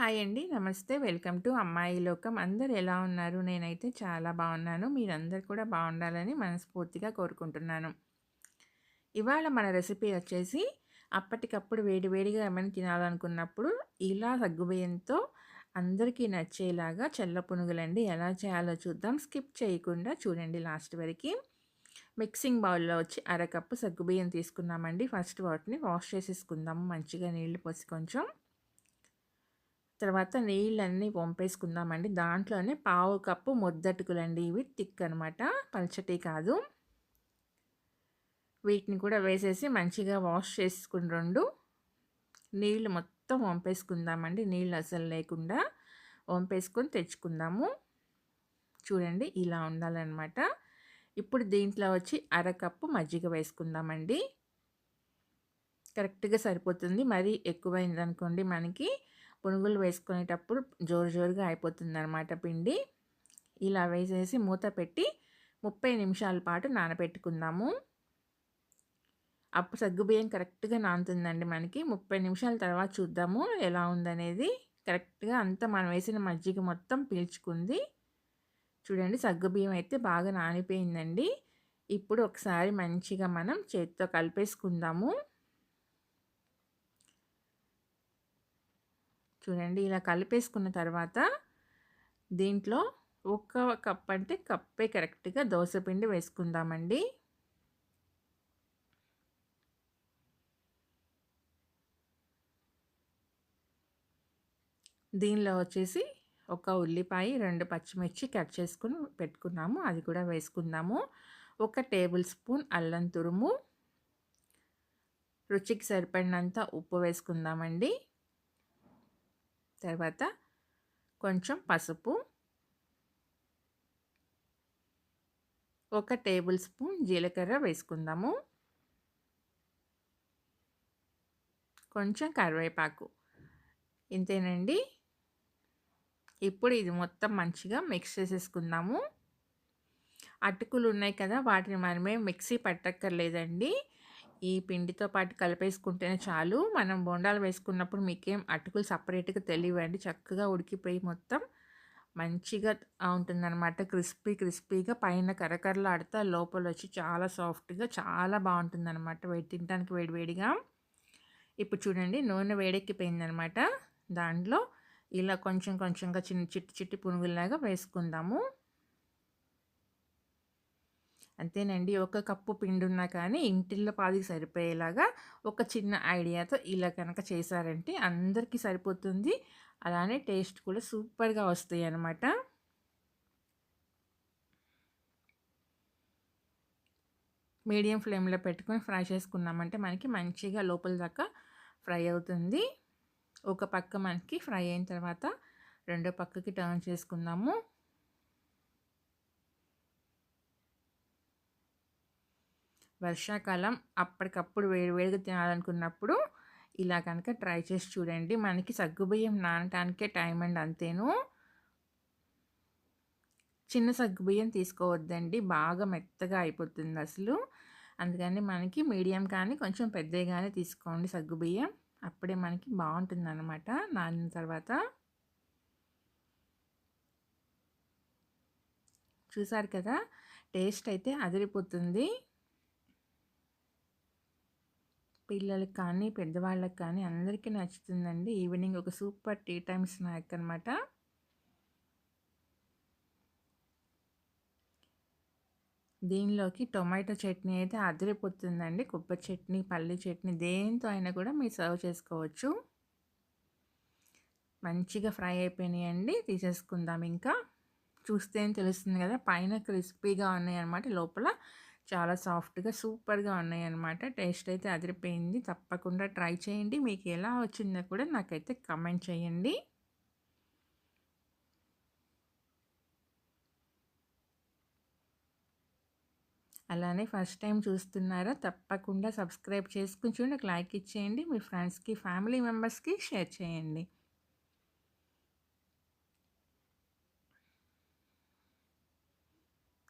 Hi అండి. నమస్తే. Welcome to అమ్మాయి లోకం. అందరు ఎలా ఉన్నారు? నేనైతే చాలా బాగున్నాను. మీరందరు కూడా బాగుండాలని మనస్ఫూర్తిగా కోరుకుంటున్నాను. ఇవాళ మన రెసిపీ వచ్చేసి అప్పటికప్పుడు వేడివేడిగా ఏమైనా తినాలనుకున్నప్పుడు ఇలా సగ్గుబియ్యంతో అందరికీ నచ్చేలాగా చల్ల పునుగులండి. ఎలా చేయాలో చూద్దాం. స్కిప్ చేయకుండా చూడండి లాస్ట్ వరకు. మిక్సింగ్ బౌల్లో వచ్చి అరకప్పు సగ్గుబియ్యం తీసుకున్నామండి. ఫస్ట్ వాటిని వాష్ చేసేసుకుందాము. మంచిగా నీళ్ళు పోసి కొంచెం తర్వాత నీళ్ళన్నీ పంపేసుకుందామండి దాంట్లోనే పావు కప్పు ముద్దటుకులండి ఇవి. థిక్ అనమాట పల్చటి కాదు. వీటిని కూడా వేసేసి మంచిగా వాష్ చేసుకుని రెండు. నీళ్ళు మొత్తం వంపేసుకుందామండి. నీళ్ళు అసలు లేకుండా వంపేసుకొని తెచ్చుకుందాము. చూడండి ఇలా ఉండాలన్నమాట. ఇప్పుడు దీంట్లో వచ్చి అరకప్పు మజ్జిగ వేసుకుందామండి. కరెక్ట్గా సరిపోతుంది. మరీ ఎక్కువైంది అనుకోండి మనకి పునుగులు వేసుకునేటప్పుడు జోరు జోరుగా అయిపోతుంది అనమాట పిండి. ఇలా వేసేసి మూత పెట్టి ముప్పై నిమిషాల పాటు నానబెట్టుకుందాము. అప్పుడు సగ్గుబియ్యం కరెక్ట్గా నానుతుందండి మనకి. ముప్పై నిమిషాల తర్వాత చూద్దాము ఎలా ఉందనేది. కరెక్ట్గా అంతా మనం వేసిన మజ్జిగ మొత్తం పీల్చుకుంది. చూడండి సగ్గుబియ్యం అయితే బాగా నానిపోయిందండి. ఇప్పుడు ఒకసారి మంచిగా మనం చేతితో కలిపేసుకుందాము. చూడండి ఇలా కలిపేసుకున్న తర్వాత దీంట్లో ఒక కప్ అంటే కప్పే కరెక్ట్గా దోశపిండి వేసుకుందామండి. దీనిలో వచ్చేసి ఒక ఉల్లిపాయ రెండు పచ్చిమిర్చి కట్ చేసుకుని పెట్టుకున్నాము అది కూడా వేసుకుందాము. ఒక టేబుల్ స్పూన్ అల్లం తురుము రుచికి సరిపడినంత ఉప్పు వేసుకుందామండి. తర్వాత కొంచెం పసుపు ఒక టేబుల్ స్పూన్ జీలకర్ర వేసుకుందాము. కొంచెం కరివేపాకు. ఇంతేనండి. ఇప్పుడు ఇది మొత్తం మంచిగా మిక్స్ చేసేసుకుందాము. అటుకులు ఉన్నాయి కదా వాటిని మనమే మిక్సీ పట్టక్కర్లేదండి. ఈ పిండితో పాటు కలిపేసుకుంటేనే చాలు. మనం బొండాలు వేసుకున్నప్పుడు మీకేం అటుకులు సపరేట్గా తెలియవండి. చక్కగా ఉడికిపోయి మొత్తం మంచిగా ఉంటుందన్నమాట. క్రిస్పీ క్రిస్పీగా పైన కరకరలాడుతా లోపల వచ్చి చాలా సాఫ్ట్గా చాలా బాగుంటుందన్నమాట. వేడి తినడానికి వేడివేడిగా ఇప్పుడు చూడండి నూనె వేడెక్కిపోయిందనమాట దాంట్లో ఇలా కొంచెం కొంచెంగా చిన్న చిట్టి చిట్టి పునుగుల్లాగా వేసుకుందాము. అంతేనండి. ఒక కప్పు పిండి ఉన్నా కానీ ఇంటిల్లో పాదికి సరిపోయేలాగా ఒక చిన్న ఐడియాతో ఇలా కనుక చేశారంటే అందరికీ సరిపోతుంది. అలానే టేస్ట్ కూడా సూపర్గా వస్తాయి అన్నమాట మీడియం ఫ్లేమ్లో పెట్టుకొని ఫ్రై చేసుకున్నామంటే మనకి మంచిగా లోపల దాకా ఫ్రై అవుతుంది. ఒక పక్క మనకి ఫ్రై అయిన తర్వాత రెండో పక్కకి టర్న్ చేసుకుందాము. వర్షాకాలం అప్పటికప్పుడు వేడి వేడిగా తినాలనుకున్నప్పుడు ఇలా కనుక ట్రై చేసి చూడండి. మనకి సగ్గుబియ్యం నానటానికే టైం అండి అంతేను. చిన్న సగ్గుబియ్యం తీసుకోవద్దండి. బాగా మెత్తగా అయిపోతుంది అసలు. అందుకని మనకి మీడియం కానీ కొంచెం పెద్దవి కానీ తీసుకోండి సగ్గుబియ్యం. అప్పుడే మనకి బాగుంటుంది అనమాట నానిన తర్వాత. చూసారు కదా? టేస్ట్ అయితే అదిరిపోతుంది. పిల్లలకి కానీ పెద్దవాళ్ళకి కానీ అందరికీ నచ్చుతుందండి. ఈవినింగ్ ఒక సూపర్ టీ టైమ్ స్నాక్ అనమాట దీనిలోకి టొమాటో చట్నీ అయితే అదిరిపోతుందండి. కొబ్బరి చట్నీ పల్లి చట్నీ దేంతో అయినా కూడా మీరు సర్వ్ చేసుకోవచ్చు. మంచిగా ఫ్రై అయిపోయినాయండి. తీసేసుకుందాం ఇంకా. చూస్తే తెలుస్తుంది కదా పైన క్రిస్పీగా ఉన్నాయి అనమాట లోపల. చాలా సాఫ్ట్గా సూపర్గా ఉన్నాయి అనమాట టేస్ట్ అయితే అదిరిపోయింది. తప్పకుండా ట్రై చేయండి. మీకు ఎలా వచ్చిందో కూడా నాకైతే కమెంట్ చేయండి. అలానే ఫస్ట్ టైం చూస్తున్నారా తప్పకుండా సబ్స్క్రైబ్ చేసుకుని చూడండి. లైక్ ఇచ్చేయండి. మీ ఫ్రెండ్స్కి ఫ్యామిలీ మెంబర్స్కి షేర్ చేయండి.